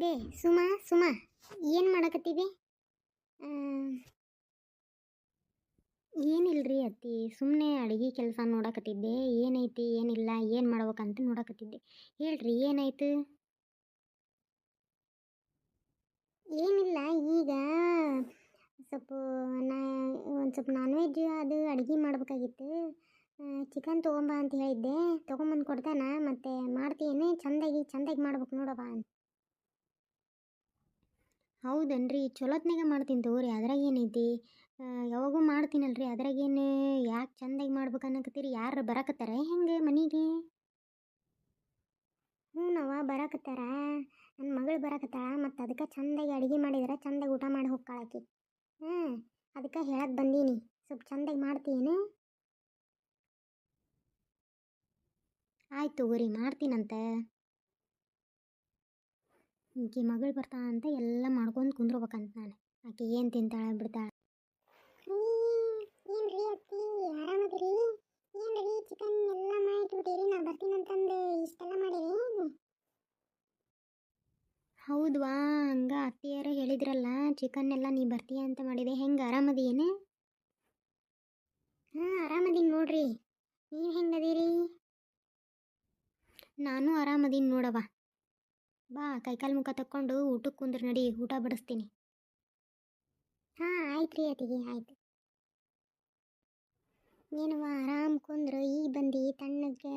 ಬೇ, ಸುಮಾ ಸುಮಾ, ಏನು ಮಾಡಕತ್ತೀವಿ? ಏನಿಲ್ರಿ ಅತ್ತಿ ಸುಮ್ಮನೆ ಅಡುಗೆ ಕೆಲಸ ನೋಡಕತ್ತಿದ್ದೆ, ಏನೈತಿ, ಏನಿಲ್ಲ, ಏನು ಮಾಡ್ಬೇಕಂತ ನೋಡಕತ್ತಿದ್ದೆ. ಹೇಳ್ರಿ, ಏನಾಯ್ತು? ಏನಿಲ್ಲ, ಈಗ ಸ್ವಲ್ಪ ನಾ ಒಂದು ಸ್ವಲ್ಪ ನಾನ್ ವೆಜ್ ಅದು ಅಡುಗೆ ಮಾಡ್ಬೇಕಾಗಿತ್ತು. ಚಿಕನ್ ತೊಗೊಂಬ ಅಂತ ಹೇಳಿದ್ದೆ, ತೊಗೊಂಬಂದು ಕೊಡ್ತಾನ? ಮತ್ತು ಮಾಡ್ತೀನಿ, ಚಂದಾಗಿ, ಚೆಂದಾಗಿ ಮಾಡ್ಬೇಕು ನೋಡವ ಹೌದನ್ರಿ ಚಲೋತ್ನಾಗೆ ಮಾಡ್ತೀನಿ ತಗೋರಿ, ಅದ್ರಾಗ ಏನೈತಿ? ಯಾವಾಗೂ ಮಾಡ್ತೀನಲ್ರಿ ಅದ್ರಾಗೇನು ಯಾಕೆ ಚಂದಾಗಿ ಮಾಡ್ಬೇಕು ಅನ್ನಕತ್ತೀರಿ ಯಾರು ಬರಕತ್ತಾರ ಹೆಂಗೆ ಮನೆಗೆ? ಹ್ಞೂನವ್ವ ಬರಕತ್ತಾರ ನನ್ನ ಮಗಳು ಬರಕತ್ತಾಳ, ಮತ್ತು ಅದಕ್ಕೆ ಚಂದಾಗಿ ಅಡುಗೆ ಮಾಡಿದ್ರೆ ಚಂದಾಗಿ ಊಟ ಮಾಡಿ ಹೋಗ್ಕಾಳಕಿ. ಹ್ಞೂ ಅದಕ್ಕೆ ಹೇಳಕ್ಕೆ ಬಂದೀನಿ, ಸ್ವಲ್ಪ ಚಂದಾಗಿ ಮಾಡ್ತೀನಿ ಆಯ್ತು ತಗೋರಿ, ಮಾಡ್ತೀನಂತೆ. ಈಕಿ ಮಗಳು ಬರ್ತಾಳಂತ ಎಲ್ಲ ಮಾಡ್ಕೊಂಡು ಕುಂದ್ರಬೇಕಂತ ನಾನು. ಆಕೆ ಏನು ತಿಂತಾಳೆ ಬಿಡ್ತಾಳೆ. ಏನ್ರಿ ಅತ್ತಿ ಆರಾಮದಿರಿ? ರೀ ಚಿಕನ್ ಎಲ್ಲ ಮಾಡಿಟ್ಬಿಟ್ಟಿರಿ ನಾ ಬರ್ತೀನಂತಂದು ಇಷ್ಟೆಲ್ಲ ಮಾಡಿರಿ ಹೌದ್ವಾ ಹಂಗ ಅತ್ತಿಯಾರ ಹೇಳಿದ್ರಲ್ಲ ಚಿಕನ್ ಎಲ್ಲ ನೀ ಬರ್ತೀಯ ಅಂತ ಮಾಡಿದೆ. ಹೆಂಗೆ ಆರಾಮದೀನೇ ಹಾಂ ಆರಾಮದೀನಿ ನೋಡ್ರಿ. ನೀವು ಹೆಂಗದೀರಿ? ನಾನು ಆರಾಮದೀನಿ ನೋಡವ್ವ. ಬಾ ಕೈಕಾಲು ಮುಖ ತಕ್ಕೊಂಡು ಊಟಕ್ಕೆ ಕುಂದ್ರೆ ನಡಿ, ಊಟ ಬಡಿಸ್ತೀನಿ. ಹಾಂ ಆಯ್ತು ರೀ ಅತಿಗೆ ಆಯ್ತು. ಏನವ್ವ ಆರಾಮ್ ಕುಂದ್ರು, ಈಗ ಬಂದು ತಣ್ಣಗೆ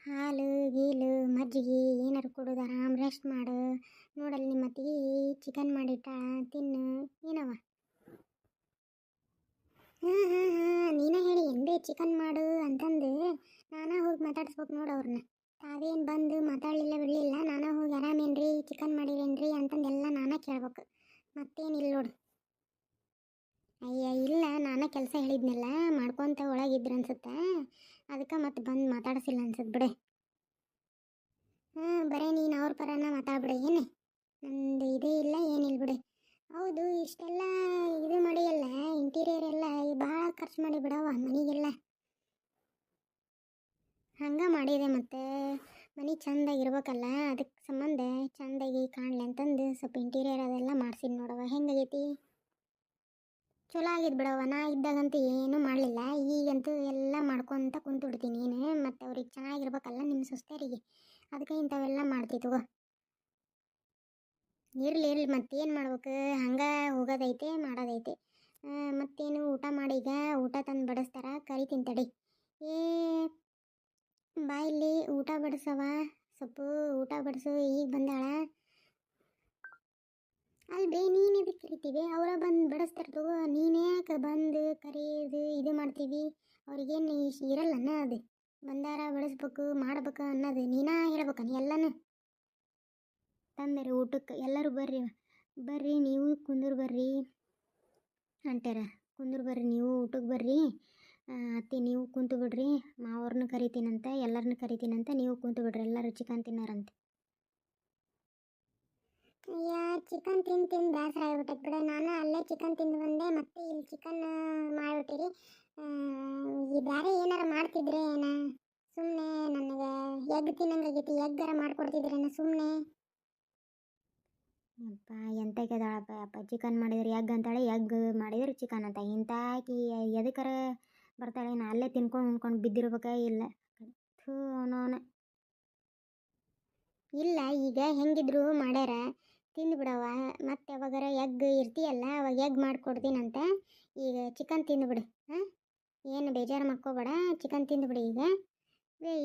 ಹಾಲು, ಗೀಲು, ಮಜ್ಜಿಗೆ, ಏನಾರು ಕೊಡೋದು ಆರಾಮ್ ರೆಸ್ಟ್ ಮಾಡು. ನೋಡಲ್ಲ ನಿಮ್ಮ ಅತ್ತಿಗೆ ಚಿಕನ್ ಮಾಡಿಟ್ಟ, ತಿನ್ನು ಏನವ ಹಾಂ ಹಾಂ ಹಾಂ, ನೀನೇ ಹೇಳಿ, ಹೆಂಗೆ ಚಿಕನ್ ಮಾಡು ಅಂತಂದು ನಾನೇ ಹೋಗಿ ಮಾತಾಡಿಸ್ಬೇಕು ನೋಡು ಅವ್ರನ್ನ ತಾವೇನು ಬಂದು ಮಾತಾಡಲಿಲ್ಲ ಬಿಡಲಿಲ್ಲ, ನಾನೇ ಹೋಗಿ ಆರಾಮೇನ್ರಿ ಚಿಕನ್ ಮಾಡಿರೇನ್ರಿ ಅಂತಂದೆಲ್ಲ ನಾನೇ ಕೇಳ್ಬೇಕು. ಮತ್ತೇನಿಲ್ಲ ನೋಡು. ಅಯ್ಯ, ಇಲ್ಲ, ನಾನೇ ಕೆಲಸ ಹೇಳಿದ್ನಲ್ಲ, ಮಾಡ್ಕೊತ ಒಳಗಿದ್ರು ಅನ್ಸುತ್ತೆ. ಅದಕ್ಕೆ ಮತ್ತೆ ಬಂದು ಮಾತಾಡಿಸಿಲ್ಲ ಅನ್ಸುತ್ತೆ ಬಿಡೆ. ಹಾಂ, ಬರೇ ನೀನು ಅವ್ರ ಪರನ ಮಾತಾಡ್ಬಿಡು, ಏನು? ನಂದು ಇದೇ ಇಲ್ಲ ಏನಿಲ್ಲ ಬಿಡೆ. ಹೌದು, ಇಷ್ಟೆಲ್ಲ ಇದು ಮಾಡಿಯಲ್ಲ ಇಂಟೀರಿಯರ್ ಎಲ್ಲ ಭಾಳ ಖರ್ಚು ಮಾಡಿ ಬಿಡವ ಮನೆಗೆಲ್ಲ. ಹಂಗೆ ಮಾಡಿದೆ ಮತ್ತು. ಮನೆ ಚಂದಾಗಿ ಇರ್ಬೇಕಲ್ಲ ಅದಕ್ಕೆ ಸಂಬಂಧ ಚಂದಾಗಿ ಕಾಣಲಿ ಅಂತಂದು ಸ್ವಲ್ಪ ಇಂಟೀರಿಯರ್ ಅದೆಲ್ಲ ಮಾಡಿಸಿದ್ ನೋಡವ ಹೆಂಗಾಗೈತಿ? ಚಲೋ ಆಗಿದ್ ಬಿಡವ ನಾ ಇದ್ದಾಗಂತೂ ಏನೂ ಮಾಡಲಿಲ್ಲ. ಈಗಂತೂ ಎಲ್ಲ ಮಾಡ್ಕೊತ ಕುಂತು ಬಿಡ್ತೀನಿ ನೀನು. ಮತ್ತು ಅವ್ರಿಗೆ ಚೆನ್ನಾಗಿರ್ಬೇಕಲ್ಲ ನಿಮ್ಮ ಸುಸ್ತರಿಗೆ ಅದಕ್ಕೆ ಇಂಥವೆಲ್ಲ ಮಾಡ್ತಿದ್ವು ಇರಲಿ ಇರಲಿ. ಮತ್ತೇನು ಮಾಡ್ಬೇಕು? ಹಂಗೆ ಹೋಗೋದೈತೆ, ಮಾಡೋದೈತೆ. ಮತ್ತೇನು ಊಟ ಮಾಡಿ ಈಗ? ಊಟ ತಂದು ಬಡಿಸ್ತಾರ? ಕರಿ ತಿಂತಡಿ ಏ ಬಾ ಇಲ್ಲಿ, ಊಟ ಬಡಿಸವ ಸೊಪ್ಪು ಊಟ ಬಡಿಸು, ಈಗ ಬಂದಾಳ. ಅಲ್ಬೇ, ನೀನು ಇದಕ್ಕೆ ಕರಿತೀವಿ? ಅವರ ಬಂದು ಬಡಿಸ್ತಾರೆ ತಗೋ. ನೀನೇ ಯಾಕೆ ಬಂದು ಕರೆಯೋದು ಇದು ಮಾಡ್ತೀವಿ? ಅವ್ರಿಗೇನು ಇರಲ್ಲನ ಅದು ಬಂದಾರ, ಬಡಿಸ್ಬೇಕು, ಮಾಡ್ಬೇಕು ಅನ್ನೋದು. ನೀನಾ ಹೇಳ್ಬೇಕನ ಎಲ್ಲನೂ. ತಂದರೆ, ಊಟಕ್ಕೆ ಎಲ್ಲರೂ ಬರ್ರಿ. ಬರ್ರಿ, ನೀವು ಕುಂದ್ರ ಬರ್ರಿ. ಅಂತಾರೆ ಕುಂದ್ರ ಬರ್ರಿ, ನೀವು ಊಟಕ್ಕೆ ಬರ್ರಿ. ಅತ್ತಿ ನೀವು ಕುಂತು ಬಿಡ್ರಿ. ಮಾವ್ರನ್ನ ಕರಿತೀನಂತೆ ಎಲ್ಲರನ್ನ ಕರಿತೀನಂತೆ ನೀವು ಕುಂತು ಬಿಡ್ರಿ. ಎಲ್ಲರೂ ಚಿಕನ್ ತಿನ್ನೋರಂತೆ. ಅಯ್ಯ ಚಿಕನ್ ತಿಂದು ತಿಂದು ಬೇಸರ ಆಗ್ಬಿಟ್ಟೈತೆ ಬಿಡ. ನಾನು ಅಲ್ಲೇ ಚಿಕನ್ ತಿಂದು ಬಂದೆ. ಮತ್ತೆ ಇಲ್ಲಿ ಚಿಕನ್ ಮಾಡಿಬಿಟ್ಟಿರಿ. ಈ ಬೇರೆ ಏನಾರ ಮಾಡ್ತಿದ್ರೆ ಏನ ಸುಮ್ಮನೆ ನನಗೆ ಎಗ್ ತಿನ್ನಂಗಾಗೈತಿ ಎಗ್ಗಾರ ಮಾಡ್ಕೊಡ್ತಿದ್ರೇನ? ಸುಮ್ಮನೆ ಅಪ್ಪ ಎಂತಕ್ಕೆದಾಳಪ್ಪ ಅಪ್ಪ ಚಿಕನ್ ಮಾಡಿದ್ರೆ ಎಗ್ ಅಂತಾಳೆ. ಎಗ್ ಮಾಡಿದ್ರೆ ಚಿಕನ್ ಅಂತ. ಇಂತಾಕಿ ಎದಕ್ಕರ ಬರ್ತಾಳೆ, ನಾ ಅಲ್ಲೇ ತಿನ್ಕೊಂಡು ಉಣ್ಕೊಂಡು ಬಿದ್ದಿರ್ಬೇಕಾ ಇಲ್ಲ? ಥೂ ಇಲ್ಲ, ಈಗ ಹೆಂಗಿದ್ರು ಮಾಡ್ಯಾರ? ತಿಂದು ಬಿಡವ ಮತ್ತೆ ಯಾವಾಗಾರ ಎಗ್ ಇರ್ತೀಯಲ್ಲ, ಅವಾಗ ಎಗ್ ಮಾಡಿಕೊಡ್ತೀನಂತ. ಈಗ ಚಿಕನ್ ತಿಂದುಬಿಡು ಹಾಂ? ಏನು ಬೇಜಾರು ಮಾಡ್ಕೋಬೇಡ ಚಿಕನ್ ತಿಂದುಬಿಡು ಈಗ.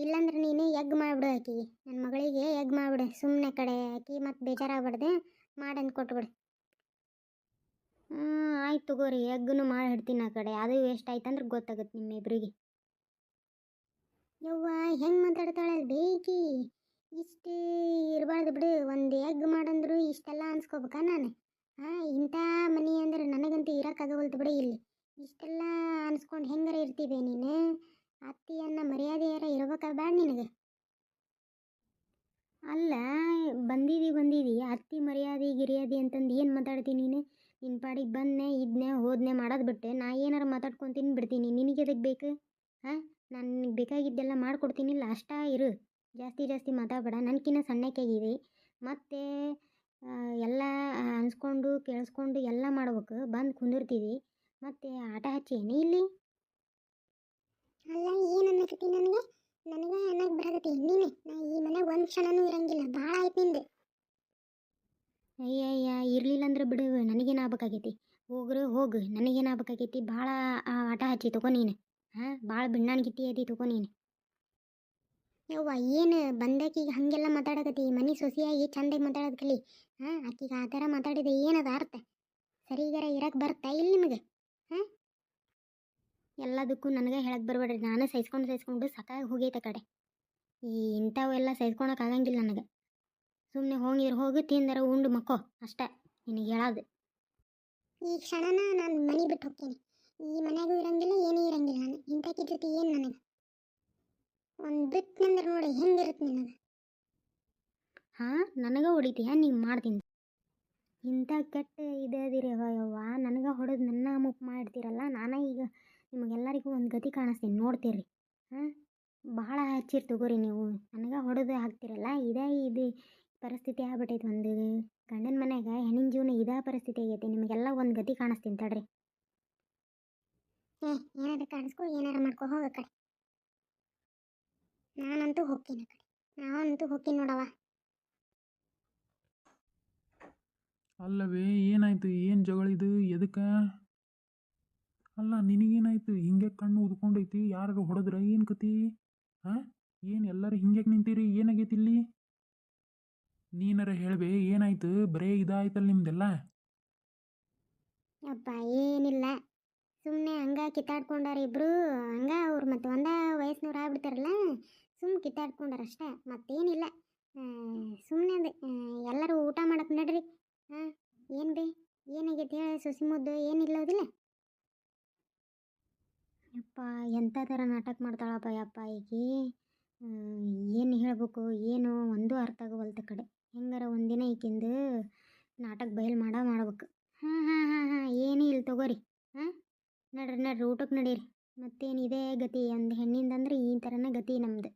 ಇಲ್ಲಾಂದ್ರೆ ನೀನು ಎಗ್ ಮಾಡಿಬಿಡು ಆಕಿಗೆ ನನ್ನ ಮಗಳಿಗೆ ಎಗ್ ಮಾಡಿಬಿಡು. ಸುಮ್ಮನೆ ಕಡೆ ಆಕಿ, ಮತ್ತೆ ಬೇಜಾರಾಗ್ಬಾರ್ದು. ಮಾಡಂದು ಕೊಟ್ಬಿಡು. ಆಯ್ತು ತಗೋರಿ. ಎಗ್ಗನ್ನು ಮಾಡಿ ಹಿಡ್ತೀನಿ ಆ ಕಡೆ. ಅದು ವೇಸ್ಟ್ ಆಯ್ತಂದ್ರೆ ಗೊತ್ತಾಗುತ್ತೆ ನಿಮ್ಮಿಬ್ರಿಗೆ. ಯವ್ವ, ಹೆಂಗೆ ಮಾತಾಡ್ತಾಳೆ ಬೇಕಿ? ಇಷ್ಟೇ ಇರಬಾರ್ದು ಬಿಡು. ಒಂದು ಎಗ್ ಮಾಡಂದ್ರು ಇಷ್ಟೆಲ್ಲ ಅನ್ಸ್ಕೋಬೇಕಾ ನಾನು? ಹಾಂ, ಇಂಥ ಮನೆ ಅಂದ್ರೆ ನನಗಂತೂ ಇರೋಕ್ಕಾಗವಲ್ತು ಬಿಡು ಇಲ್ಲಿ. ಇಷ್ಟೆಲ್ಲ ಅನ್ಸ್ಕೊಂಡು ಹೆಂಗಾರ ಇರ್ತೀವಿ ನೀನು? ಅತ್ತಿಯನ್ನ ಮರ್ಯಾದೆಯಾರ ಇರ್ಬೇಕಾ ಬೇಡ ನಿನಗೆ? ಅಲ್ಲ, ಬಂದಿದಿ ಬಂದಿದಿ. ಅತ್ತಿ ಮರ್ಯಾದೆ, ಗಿರ್ಯಾದೆ ಅಂತಂದು ಏನು ಮಾತಾಡ್ತೀನಿ ನೀನು? ನಿನ್ನ ಪಾಡಿಗೆ ಬಂದ್ನೆ, ಇದ್ನೆ, ಹೋದ್ನೆ ಮಾಡೋದು ಬಿಟ್ಟೆ ನಾ ಏನಾರ ಮಾತಾಡ್ಕೊಂಡು ಬಿಡ್ತೀನಿ ನಿನಗೆ ಎದಕ್ಕೆ ಬೇಕು? ಹಾಂ? ನಾನು ನಿನಗೆ ಬೇಕಾಗಿದ್ದೆಲ್ಲ ಮಾಡ್ಕೊಡ್ತೀನಿಲ್ಲ ಅಷ್ಟೇ ಇರು. ಜಾಸ್ತಿ ಜಾಸ್ತಿ ಮಾತಾಡಬೇಡ. ನನಗಿನ್ನ ಸಣ್ಣಕ್ಕಾಗಿದೆ ಮತ್ತು ಎಲ್ಲ ಅನ್ಸ್ಕೊಂಡು, ಕೇಳಿಸ್ಕೊಂಡು ಎಲ್ಲ ಮಾಡ್ಬೇಕು. ಬಂದು ಕುಂದಿರ್ತೀವಿ. ಮತ್ತೆ ಆಟ ಹಚ್ಚೇನಿ ಇಲ್ಲಿ? ಅಲ್ಲ, ಏನು ಅನ್ನಕತ್ತಿ ನನಗೆ? ನನಗೆ ಅನ್ನಕ್ಕೆ ಬರಕತ್ತಿ. ನೀನೆ, ನಾ ಈ ಮನೆಗೆ ಒಂದು ಕ್ಷಣನೂ ಇರಂಗಿಲ್ಲ. ಭಾಳ ಆಯ್ತು ನಿಂದು. ಅಯ್ಯ ಅಯ್ಯ ಇರಲಿಲ್ಲ ಅಂದ್ರೆ ಬಿಡು ನನಗೇನು ಆಗ್ಬೇಕಾಗೈತಿ ಹೋಗ್ರೆ, ಹೋಗು ನನಗೇನು ಆಗ್ಬೇಕಾಗೈತಿ ಭಾಳ ಆಟ ಹಚ್ಚಿ ತಗೋ ನೀನು, ಹಾಂ? ಭಾಳ ಗಿಟ್ಟಿ ಅದಿ ತಗೋ ನೀನು. ಯವ್ವ, ಏನು ಬಂದಾಕಿಗೆ ಹಾಗೆಲ್ಲ ಮಾತಾಡಕತ್ತಿ? ಮನೆ ಸೊಸಿಯಾಗಿ ಚಂದಾಗಿ ಮಾತಾಡೋದು ಕಲಿ, ಹಾಂ? ಆಕಿಗೆ ಆ ಥರ ಮಾತಾಡಿದೆ ಏನದ ಅರ್ಥ? ಸರಿಗಾರ ಇರಕ್ಕೆ ಬರ್ತಾ ಇಲ್ಲ ನಿಮಗೆ, ಹಾಂ? ಎಲ್ಲದಕ್ಕೂ ನನಗೆ ಹೇಳಕ್ಕೆ ಬರಬೇಡ್ರಿ, ನಾನು ಸಹಿಸ್ಕೊಂಡು ಸಹಿಸ್ಕೊಂಡು ಸಾಕಾಗಿ ಹೋಗೈತೆ ಕಡೆ. ಈ ಇಂಥವೆಲ್ಲ ಸಹಿಸ್ಕೊಳಕ್ಕೆ ಆಗಂಗಿಲ್ಲ ನನಗೆ. ಸುಮ್ಮನೆ ಹೋಗಿರ್ ಹೋಗಿ ತಿಂದರ ಉಂಡು ಮಕ್ಕೋ. ಅಷ್ಟೇ ನಿನಗೆ ಹೇಳೋದು. ಈ ಕ್ಷಣನ ನಾನು ಮನೆ ಬಿಟ್ಟು ಹೋಗ್ತೀನಿ. ಈ ಮನೆಗೂ ಇರಂಗಿಲ್ಲ ಏನೂ ಇರಂಗಿಲ್ಲ ನಾನು. ಇಂಥ ಜೊತೆ ಏನು ನನಗೆ? ಒಂದು ಬಿಟ್ಟನಂದ್ರೆ ನೋಡಿ ಹೆಂಗಿರುತ್ತೆ ನಿನಗೆ? ಹಾಂ ನನಗೆ ಹೊಡಿತೀಯ? ನೀವು ಮಾಡ್ತೀನಿ. ಇಂಥ ಕೆಟ್ಟ ಇದೇದಿರಿ ಯವ್ವ ನನಗೆ ಹೊಡೆದು ನನ್ನ ಮುಖ ಮಾಡ್ತೀರಲ್ಲ ನಾನೇ ಈಗ ನಿಮಗೆಲ್ಲರಿಗೂ ಒಂದು ಗತಿ ಕಾಣಿಸ್ತೀನಿ. ನೋಡ್ತೀರಿ ಹಾಂ? ಭಾಳ ಹಚ್ಚಿರ್ ತಗೋರಿ ನೀವು. ನನಗೆ ಹೊಡೆದು ಹಾಕ್ತಿರಲ್ಲ ಇದೇ ಇದು ಪರಿಸ್ಥಿತಿ ಆಗ್ಬಿಟ್ಟೈತೆ ಒಂದು. ಗಂಡನ ಮನೆಯಾಗ ಹೆಣ್ಣಿನ ಜೀವನ ಇದೇ ಪರಿಸ್ಥಿತಿ ಆಗೈತೆ. ನಿಮಗೆಲ್ಲ ಒಂದು ಗತಿ ಕಾಣಿಸ್ತೀನಿ ತಡ್ರಿ. ಏ ಏನಾರ ಕಾಣಿಸ್ಕೊ ಏನಾರ ಮಾಡ್ಕೊ ಹೋಗ ಕಡೆ. ನಾನಂತೂ ಹೋಗ್ತೀನಿ ಕಡೆ. ನಾವಂತೂ ಹೋಗ್ತೀನಿ ನೋಡವ ಅಲ್ಲವೇ ಏನಾಯ್ತು? ಏನು ಜಗಳಿದು ಎದಕ್ಕೆ? ಅಲ್ಲ ನಿನಗೇನಾಯ್ತು? ಹಿಂಗೆ ಕಣ್ಣು ಉದ್ಕೊಂಡೈತಿ. ಯಾರು ಹೊಡೆದ್ರ ಏನು ಕತಿ? ಹಾಂ ಏನು ಎಲ್ಲರೂ ಹಿಂಗೆ ನಿಂತೀರಿ? ಏನಾಗೈತಿ ಇಲ್ಲಿ? ನೀನಾರ ಹೇಳ್ಬೆ, ಏನಾಯ್ತು? ಬರೇ ಇದಾಯ್ತಲ್ಲ ನಿಮ್ದೆಲ್ಲ? ಅಪ್ಪ ಏನಿಲ್ಲ. ಸುಮ್ಮನೆ ಹಂಗ ಕಿತ್ತಾಡ್ಕೊಂಡಾರ ಇಬ್ರು, ಹಂಗ ಅವ್ರು ಮತ್ತೆ ಒಂದ ವಯಸ್ಸಿನವ್ರು ಆಗ್ಬಿಡ್ತಾರಲ್ಲ ಸುಮ್ಮನೆ ಕಿತ್ತಾಡ್ಕೊಂಡಾರ ಅಷ್ಟೇ, ಮತ್ತೇನಿಲ್ಲ. ಸುಮ್ಮನೆ ಅದೇ ಎಲ್ಲರೂ ಊಟ ಮಾಡಕ್ಕೆ ನಡ್ರಿ. ಹಾಂ ಏನು ಬೇ, ಏನಾಗೈತೆ ಹೇಳ ಸೊಸಿ ಮುದ್ದು ಏನಿಲ್ಲೋದಿಲ್ಲ ಯಪ್ಪ ಎಂಥ ಥರ ನಾಟಕ ಮಾಡ್ತಾಳಪ್ಪ ಯಪ್ಪ ಈಕಿ. ಏನು ಹೇಳಬೇಕು, ಏನು ಒಂದು ಅರ್ಥ ಆಗವಲ್ತ ಕಡೆ. ಹೆಂಗಾರ ಒಂದಿನ ಈಕಿಂದು ನಾಟಕ ಬಯಲು ಮಾಡ ಮಾಡ್ಬೇಕು. ಹಾಂ ಹಾಂ ಹಾಂ ಹಾಂ, ಏನೂ ಇಲ್ಲ ತಗೋರಿ, ಹಾಂ? ನಡ್ರಿ ನಡ್ರಿ ಊಟಕ್ಕೆ ನಡೀರಿ. ಮತ್ತೇನು ಇದೇ ಗತಿ, ಒಂದು ಹೆಣ್ಣಿಂದಂದ್ರೆ ಈ ಥರನೇ ಗತಿ ನಮ್ದು.